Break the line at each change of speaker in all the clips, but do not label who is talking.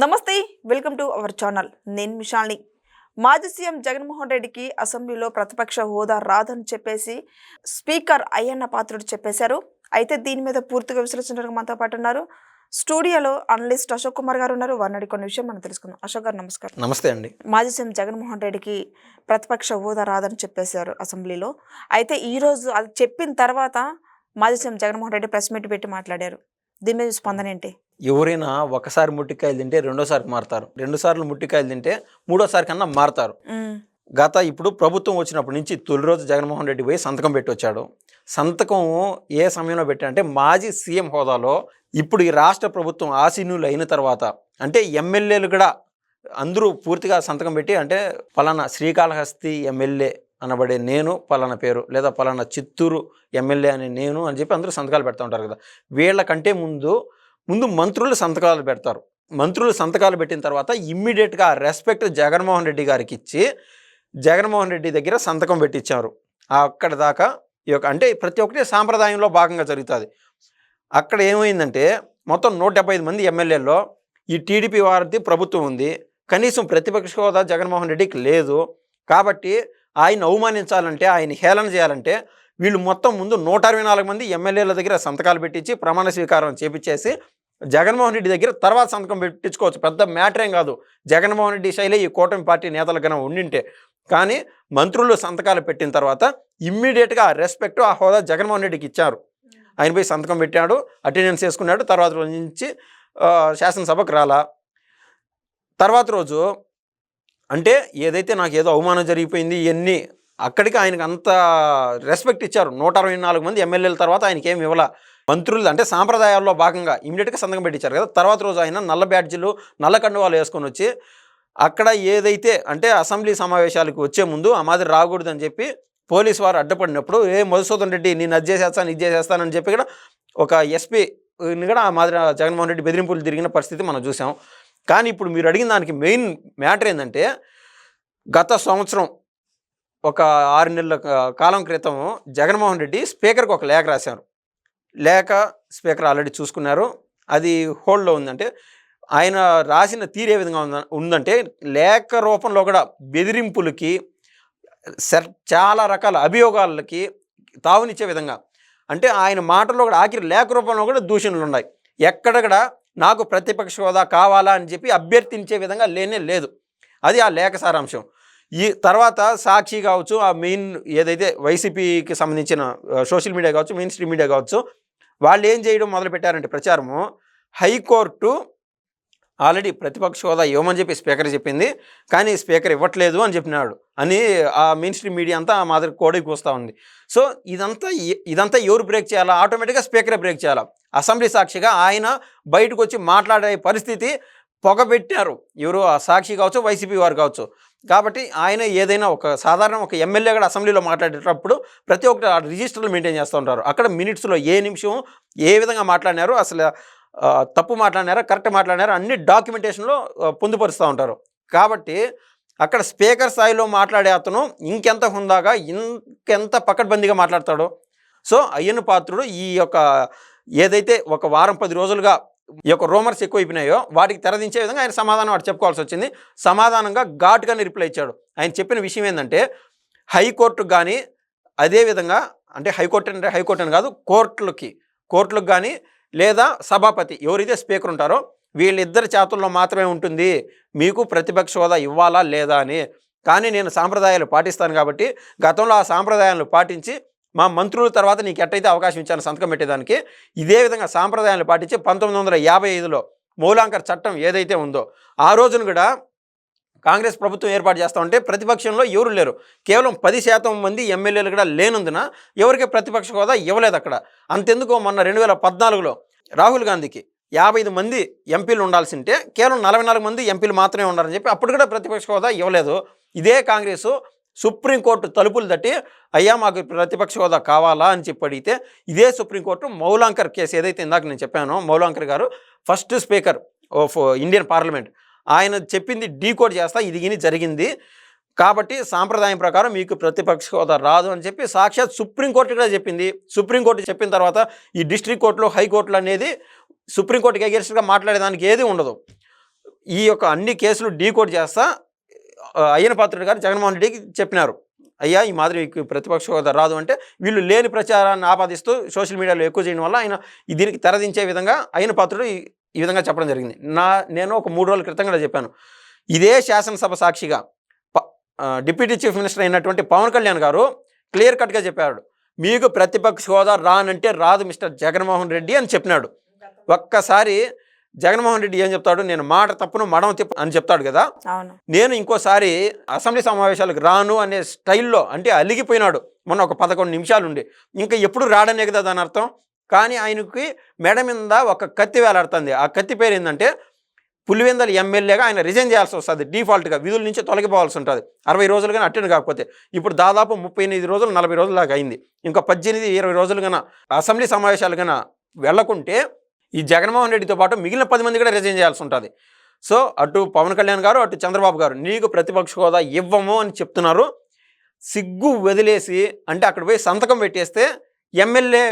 నమస్తే welcome to our channel. నేను మిషాల్ని. మాజీ సీఎం జగన్మోహన్ రెడ్డికి అసెంబ్లీలో ప్రతిపక్ష హోదా రాదని చెప్పేసి స్పీకర్ అయ్యన్న పాత్రుడు చెప్పేశారు. అయితే దీని మీద పూర్తిగా విశ్లేషించడానికి మనతో పాటు ఉన్నారు. స్టూడియోలో అనలిస్ట్ అశోక్ కుమార్ గారు ఉన్నారు. వారిని కొన్ని విషయం మనం తెలుసుకుందాం. అశోక్ గారు నమస్కారం.
నమస్తే అండి.
మాజీ సీఎం జగన్మోహన్ రెడ్డికి ప్రతిపక్ష హోదా రాదని చెప్పేశారు అసెంబ్లీలో. అయితే ఈ రోజు అది చెప్పిన తర్వాత మాజీ CM Jaganmohan Reddy press meet పెట్టి మాట్లాడారు. దీని మీద స్పందన ఏంటి?
ఎవరైనా ఒకసారి ముట్టికాయలు తింటే రెండోసారికి మారుతారు. రెండు సార్లు ముట్టికాయలు తింటే మూడోసారి కన్నా మారుతారు. గత ఇప్పుడు ప్రభుత్వం వచ్చినప్పటి నుంచి తొలి రోజు జగన్మోహన్ రెడ్డి పోయి సంతకం పెట్టి వచ్చాడు సంతకం ఏ సమయంలో పెట్టాడంటే మాజీ సీఎం హోదాలో ఇప్పుడు ఈ రాష్ట్ర ప్రభుత్వం ఆసీనులు అయిన తర్వాత అంటే ఎమ్మెల్యేలు కూడా అందరూ పూర్తిగా సంతకం పెట్టి అంటే పలానా శ్రీకాళహస్తి ఎమ్మెల్యే అనబడే నేను పలానా పేరు లేదా పలానా చిత్తూరు ఎమ్మెల్యే అని నేను అని చెప్పి అందరూ సంతకాలు పెడతా ఉంటారు కదా. వీళ్ళకంటే ముందు ముందు మంత్రులు సంతకాలు పెడతారు. మంత్రులు సంతకాలు పెట్టిన తర్వాత ఇమ్మీడియట్గా రెస్పెక్ట్ జగన్మోహన్ రెడ్డి గారికి ఇచ్చి జగన్మోహన్ రెడ్డి దగ్గర సంతకం పెట్టించారు అక్కడ దాకా ఈ యొక్క అంటే ప్రతి ఒక్కటి సాంప్రదాయంలో భాగంగా జరుగుతుంది. అక్కడ ఏమైందంటే మొత్తం నూట డెబ్బై ఐదు మంది ఎమ్మెల్యేల్లో ఈ టీడీపీ వారిది ప్రభుత్వం ఉంది. కనీసం ప్రతిపక్ష హోదా జగన్మోహన్ రెడ్డికి లేదు. కాబట్టి ఆయన అవమానించాలంటే ఆయన హేళన చేయాలంటే వీళ్ళు మొత్తం ముందు నూట అరవై నాలుగు మంది ఎమ్మెల్యేల దగ్గర సంతకాలు పెట్టించి ప్రమాణ స్వీకారం చేపించేసి జగన్మోహన్ రెడ్డి దగ్గర తర్వాత సంతకం పెట్టించుకోవచ్చు. పెద్ద మ్యాటర్ ఏం కాదు. జగన్మోహన్ రెడ్డి శైలి ఈ కూటమి పార్టీ నేతలు కన్నా ఉండింటే. కానీ మంత్రులు సంతకాలు పెట్టిన తర్వాత ఇమ్మీడియట్గా ఆ రెస్పెక్ట్ ఆ హోదా జగన్మోహన్ రెడ్డికి ఇచ్చారు. ఆయన పోయి సంతకం పెట్టాడు అటెండెన్స్ వేసుకున్నాడు తర్వాత రోజు నుంచి శాసనసభకు రాలా. తర్వాత రోజు అంటే ఏదైతే నాకు ఏదో అవమానం జరిగిపోయింది ఇవన్నీ అక్కడికి ఆయనకు అంత రెస్పెక్ట్ ఇచ్చారు. నూట అరవై నాలుగు మంది ఎమ్మెల్యేల తర్వాత ఆయనకి ఏమి ఇవ్వాల. మంత్రులు అంటే సాంప్రదాయాల్లో భాగంగా ఇమీడియట్గా సంతకం పెట్టించారు కదా. తర్వాత రోజు ఆయన నల్ల బ్యాడ్జీలు నల్ల కండువాలు వేసుకొని వచ్చి అక్కడ ఏదైతే అంటే అసెంబ్లీ సమావేశాలకు వచ్చే ముందు ఆ మాదిరి రాకూడదని చెప్పి పోలీసు వారు అడ్డపడినప్పుడు ఏ మధుసూదన్ రెడ్డి నేను అది చేసేస్తాను ఇది చేసేస్తానని చెప్పి కూడా ఒక ఎస్పీ కూడా ఆ మాదిరి జగన్మోహన్ రెడ్డి బెదిరింపులు తిరిగిన పరిస్థితి మనం చూసాం. కానీ ఇప్పుడు మీరు అడిగిన దానికి మెయిన్ మ్యాటర్ ఏంటంటే గత సంవత్సరం ఒక ఆరు నెలల కాలం క్రితం జగన్మోహన్ రెడ్డి స్పీకర్కి ఒక లేఖ రాశారు. లేఖ స్పీకర్ ఆల్రెడీ చూసుకున్నారు. అది హోల్డ్లో ఉందంటే ఆయన రాసిన తీరే విధంగా ఉంద ఉందంటే లేఖ రూపంలో కూడా బెదిరింపులకి సర్ చాలా రకాల అభియోగాలకి తావునిచ్చే విధంగా. అంటే ఆయన మాటల్లో కూడా ఆఖరి లేఖ రూపంలో కూడా దూషణలు ఉన్నాయి. ఎక్కడ కూడా నాకు ప్రతిపక్ష హోదా కావాలా అని చెప్పి అభ్యర్థించే విధంగా లేనే లేదు. అది ఆ లేఖ సారాంశం. ఈ తర్వాత సాక్షి కావచ్చు ఆ మెయిన్ ఏదైతే వైసీపీకి సంబంధించిన సోషల్ మీడియా కావచ్చు మెయిన్ స్ట్రీమ్ మీడియా కావచ్చు వాళ్ళు ఏం చేయడం మొదలుపెట్టారంటే ప్రచారము. హైకోర్టు ఆల్రెడీ ప్రతిపక్ష హోదా ఇవ్వమని చెప్పి స్పీకర్ చెప్పింది. కానీ స్పీకర్ ఇవ్వట్లేదు అని చెప్పినాడు. అని ఆ మెయిన్ స్ట్రీమ్ మీడియా అంతా ఆ మాదిరి కోడికి వస్తూ ఉంది. సో ఇదంతా ఇదంతా ఎవరు బ్రేక్ చేయాలా? ఆటోమేటిక్గా స్పీకరే బ్రేక్ చేయాలా? అసెంబ్లీ సాక్షిగా ఆయన బయటకు వచ్చి మాట్లాడే పరిస్థితి పొగబెట్టారు ఎవరు ఆ సాక్షి కావచ్చు వైసీపీ వారు కావచ్చు. కాబట్టి ఆయన ఏదైనా ఒక సాధారణ ఒక ఎమ్మెల్యే కూడా అసెంబ్లీలో మాట్లాడేటప్పుడు ప్రతి ఒక్కటి రిజిస్టర్లు మెయింటైన్ చేస్తూ ఉంటారు. అక్కడ మినిట్స్లో ఏ నిమిషం ఏ విధంగా మాట్లాడినారు అసలు తప్పు మాట్లాడినారా కరెక్ట్ మాట్లాడినారా అన్ని డాక్యుమెంటేషన్లో పొందుపరుస్తూ ఉంటారు. కాబట్టి అక్కడ స్పీకర్ స్థాయిలో మాట్లాడే అతను ఇంకెంత హుందాగా ఇంకెంత పకడ్బందీగా మాట్లాడతాడో. సో అయ్యన్న పాత్రుడు ఈ యొక్క ఏదైతే ఒక వారం పది రోజులుగా ఈ యొక్క రూమర్స్ ఎక్కువైపోయినాయో వాటికి తెరదించే విధంగా ఆయన సమాధానం వాడు చెప్పుకోవాల్సి వచ్చింది. సమాధానంగా ఘాటుగానే రిప్లై ఇచ్చాడు. ఆయన చెప్పిన విషయం ఏంటంటే హైకోర్టుకు కానీ అదేవిధంగా అంటే హైకోర్టు అంటే హైకోర్టు అని కాదు కోర్టులకి కోర్టులకు కానీ లేదా సభాపతి ఎవరైతే స్పీకర్ ఉంటారో వీళ్ళిద్దరి చేతుల్లో మాత్రమే ఉంటుంది. మీకు ప్రతిపక్ష హోదా ఇవ్వాలా లేదా అని. కానీ నేను సాంప్రదాయాలు పాటిస్తాను కాబట్టి గతంలో ఆ సాంప్రదాయాలను పాటించి మా మంత్రుల తర్వాత నీకు ఎట్టయితే అవకాశం ఇచ్చాను సంతకం పెట్టేదానికి ఇదే విధంగా సాంప్రదాయాలు పాటించి పంతొమ్మిది వందల యాభై ఐదులో మూలాంకర్ చట్టం ఏదైతే ఉందో ఆ రోజున కూడా కాంగ్రెస్ ప్రభుత్వం ఏర్పాటు చేస్తా ఉంటే ప్రతిపక్షంలో ఎవరు లేరు. కేవలం పది శాతం మంది ఎమ్మెల్యేలు కూడా లేనందున ఎవరికి ప్రతిపక్ష హోదా ఇవ్వలేదు అక్కడ. అంతెందుకు మొన్న రెండు వేల పద్నాలుగులో రాహుల్ గాంధీకి యాభై ఐదు మంది ఎంపీలు ఉండాల్సింటే కేవలం నలభై నాలుగు మంది ఎంపీలు మాత్రమే ఉన్నారని చెప్పి అప్పుడు కూడా ప్రతిపక్ష హోదా ఇవ్వలేదు. ఇదే కాంగ్రెస్ సుప్రీంకోర్టు తలుపులు తట్టి అయ్యా మాకు ప్రతిపక్ష హోదా కావాలా? అని చెప్పి అడిగితే ఇదే సుప్రీంకోర్టు మౌలాంకర్ కేసు. ఏదైతే ఇందాక నేను చెప్పానో మౌలాంకర్ గారు first speaker of Indian parliament. ఆయన చెప్పింది డీకోడ్ చేస్తా ఇది గిని జరిగింది. కాబట్టి సాంప్రదాయం ప్రకారం మీకు ప్రతిపక్ష హోదా రాదు అని చెప్పి సాక్షాత్ సుప్రీంకోర్టు కూడా చెప్పింది. సుప్రీంకోర్టు చెప్పిన తర్వాత ఈ డిస్ట్రిక్ట్ కోర్టులో హైకోర్టులు అనేది సుప్రీంకోర్టుకి అగేన్స్ట్గా మాట్లాడేదానికి ఏది ఉండదు. ఈ యొక్క అన్ని కేసులు డీకోడ్ చేస్తా అయ్యన పాత్రుడు గారు జగన్మోహన్ రెడ్డికి చెప్పినారు. అయ్యా ఈ మాదిరి ప్రతిపక్ష హోదా రాదు అంటే వీళ్ళు లేని ప్రచారాన్ని ఆపాదిస్తూ సోషల్ మీడియాలో ఎక్కువ చేయడం వల్ల ఆయన దీనికి తెరదించే విధంగా అయిన పాత్రుడు ఈ- విధంగా చెప్పడం జరిగింది. నా నేను ఒక మూడు రోజుల క్రితం కూడా చెప్పాను. ఇదే శాసనసభ సాక్షిగా ప- డిప్యూటీ చీఫ్ మినిస్టర్ అయినటువంటి పవన్ కళ్యాణ్ గారు క్లియర్ కట్గా చెప్పాడు మీకు ప్రతిపక్ష హోదా రానంటే రాదు మిస్టర్ జగన్మోహన్ రెడ్డి అని చెప్పినాడు. ఒక్కసారి జగన్మోహన్ రెడ్డి ఏం చెప్తాడు? నేను మాట తప్పును మడం తిప్పు అని చెప్తాడు కదా? నేను ఇంకోసారి అసెంబ్లీ సమావేశాలకు రాను అనే స్టైల్లో అంటే అలిగిపోయినాడు. మొన్న ఒక పదకొండు నిమిషాలు ఉండి ఇంకా ఎప్పుడు రాడనే కదా దాని అర్థం? కానీ ఆయనకి మెడ మీద ఒక కత్తి వేలాడుతుంది. ఆ కత్తి పేరు ఏంటంటే పులివెందల ఎమ్మెల్యేగా ఆయన రిజైన్ చేయాల్సి వస్తుంది. డిఫాల్ట్గా విధుల నుంచి తొలగిపోవాల్సి ఉంటుంది. అరవై రోజులు కానీ అటెండ్ కాకపోతే. ఇప్పుడు దాదాపు ముప్పై ఎనిమిది రోజులు నలభై రోజుల దాకా అయింది. ఇంకా పద్దెనిమిది ఇరవై రోజులు కన్నా అసెంబ్లీ సమావేశాలు కన్నా వెళ్ళకుంటే ఈ జగన్మోహన్ రెడ్డితో పాటు మిగిలిన పది మంది కూడా రిజైన్ చేయాల్సి ఉంటుంది. సో అటు పవన్ కళ్యాణ్ గారు అటు చంద్రబాబు గారు నీకు ప్రతిపక్ష హోదా ఇవ్వము అని చెప్తున్నారు. సిగ్గు వదిలేసి అంటే అక్కడ పోయి సంతకం పెట్టేస్తే ఎమ్మెల్యే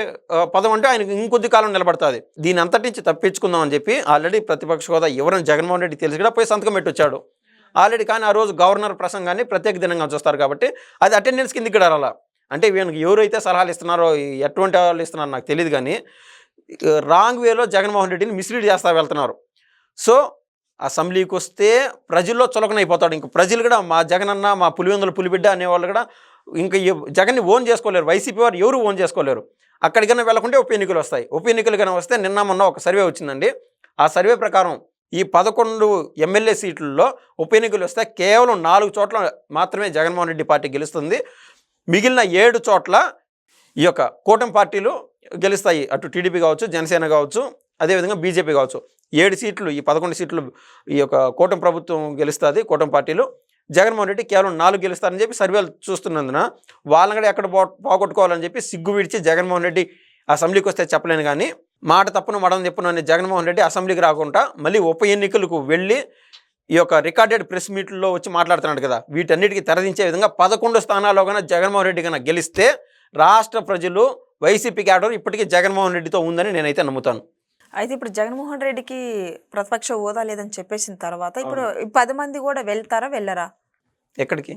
పదం అంటే ఆయనకు ఇంకొద్ది కాలం నిలబడుతుంది. దీని అంతటి నుంచి తప్పించుకుందాం అని చెప్పి ఆల్రెడీ ప్రతిపక్ష హోదా ఎవరని జగన్మోహన్ రెడ్డి తెలిసి కూడా పోయి సంతకం పెట్టొచ్చాడు. ఆల్రెడీ కానీ ఆ రోజు గవర్నర్ ప్రసంగాన్ని ప్రత్యేక దినంగా చూస్తారు కాబట్టి అది అటెండెన్స్ కిందకి ఇక్కడ రాలా. అంటే వీళ్ళకి ఎవరైతే సలహాలు ఇస్తున్నారో ఎటువంటి వాళ్ళు ఇస్తున్నారో నాకు తెలియదు కానీ రాంగ్ వేలో జగన్మోహన్ రెడ్డిని మిస్లీడ్ చేస్తా వెళ్తున్నారు. సో అసెంబ్లీకి వస్తే ప్రజల్లో చులకనైపోతాడు. ఇంక ప్రజలు కూడా మా జగనన్న మా పులివెందుల పులిబిడ్డ అనేవాళ్ళు కూడా ఇంకా జగన్ని ఓన్ చేసుకోలేరు. వైసీపీ వారు ఎవరు ఓన్ చేసుకోలేరు. అక్కడికైనా వెళ్ళకుంటే ఉప ఎన్నికలు వస్తాయి. ఉప ఎన్నికలు కన్నా వస్తే నిన్న మొన్న ఒక సర్వే వచ్చిందండి. ఆ సర్వే ప్రకారం ఈ పదకొండు ఎమ్మెల్యే సీట్లలో ఉప ఎన్నికలు వస్తే కేవలం నాలుగు చోట్ల మాత్రమే జగన్మోహన్ రెడ్డి పార్టీ గెలుస్తుంది. మిగిలిన ఏడు చోట్ల ఈ యొక్క కూటమి పార్టీలు గెలుస్తాయి. అటు టీడీపీ కావచ్చు జనసేన కావచ్చు అదేవిధంగా బీజేపీ కావచ్చు. ఏడు సీట్లు ఈ పదకొండు సీట్లు ఈ యొక్క కూటమి ప్రభుత్వం గెలుస్తుంది కూటమి పార్టీలు. జగన్మోహన్ రెడ్డి కేవలం నాలుగు గెలుస్తారని చెప్పి సర్వేలు చూస్తున్నందున వాళ్ళని కూడా ఎక్కడ పోగొట్టుకోవాలని చెప్పి సిగ్గు విడిచి జగన్మోహన్ రెడ్డి అసెంబ్లీకి వస్తే చెప్పలేను కానీ మాట తప్పును మడం చెప్పును అనే జగన్మోహన్ రెడ్డి అసెంబ్లీకి రాకుండా మళ్ళీ ఉప ఎన్నికలకు వెళ్ళి ఈ యొక్క రికార్డెడ్ ప్రెస్ మీట్లో వచ్చి మాట్లాడుతున్నాడు కదా. వీటన్నిటికీ తెరదించే విధంగా పదకొండు స్థానాల్లో కన్నా జగన్మోహన్ రెడ్డి కన్నా గెలిస్తే రాష్ట్ర ప్రజలు వైసీపీ క్యాడర్ ఇప్పటికీ జగన్మోహన్ రెడ్డితో ఉందని నేనైతే నమ్ముతాను.
అయితే ఇప్పుడు జగన్మోహన్ రెడ్డికి ప్రతిపక్ష హోదా లేదని చెప్పేసిన తర్వాత ఇప్పుడు పది మంది కూడా వెళ్తారా వెళ్ళరా?
ఎక్కడికి?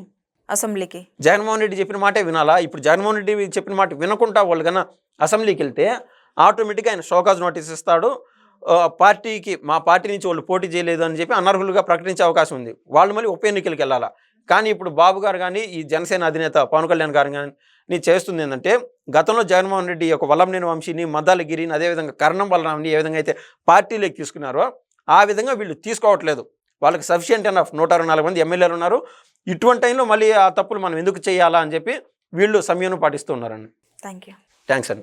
అసెంబ్లీకి.
జగన్మోహన్ రెడ్డి చెప్పిన మాటే వినాలా? ఇప్పుడు జగన్మోహన్ రెడ్డి చెప్పిన మాట వినకుండా వాళ్ళు కన్నా అసెంబ్లీకి వెళ్తే ఆటోమేటిక్గా ఆయన షోకాజ్ నోటీస్ ఇస్తాడు. పార్టీకి మా పార్టీ నుంచి వాళ్ళు పోటీ చేయలేదు అని చెప్పి అనర్హులుగా ప్రకటించే అవకాశం ఉంది. వాళ్ళు మళ్ళీ ఉప ఎన్నికలకు వెళ్ళాలా? కానీ ఇప్పుడు బాబు గారు కానీ ఈ జనసేన అధినేత పవన్ కళ్యాణ్ గారు కానీ చేస్తుంది ఏంటంటే గతంలో జగన్మోహన్ రెడ్డి యొక్క వల్లంనేని వంశీని మద్దాలగిరిని అదేవిధంగా కర్ణం బలరాంని ఏ విధంగా అయితే పార్టీలోకి తీసుకున్నారో ఆ విధంగా వీళ్ళు తీసుకోవట్లేదు. వాళ్ళకి సఫిషియంట్ ఎనఫ్ నూట అరవై నాలుగు మంది ఎమ్మెల్యేలు ఉన్నారు. ఇటువంటి టైంలో మళ్ళీ ఆ తప్పులు మనం ఎందుకు చేయాలా అని చెప్పి వీళ్ళు సమయం పాటిస్తూ ఉన్నారండి.
థ్యాంక్ యూ
థ్యాంక్స్ అండి.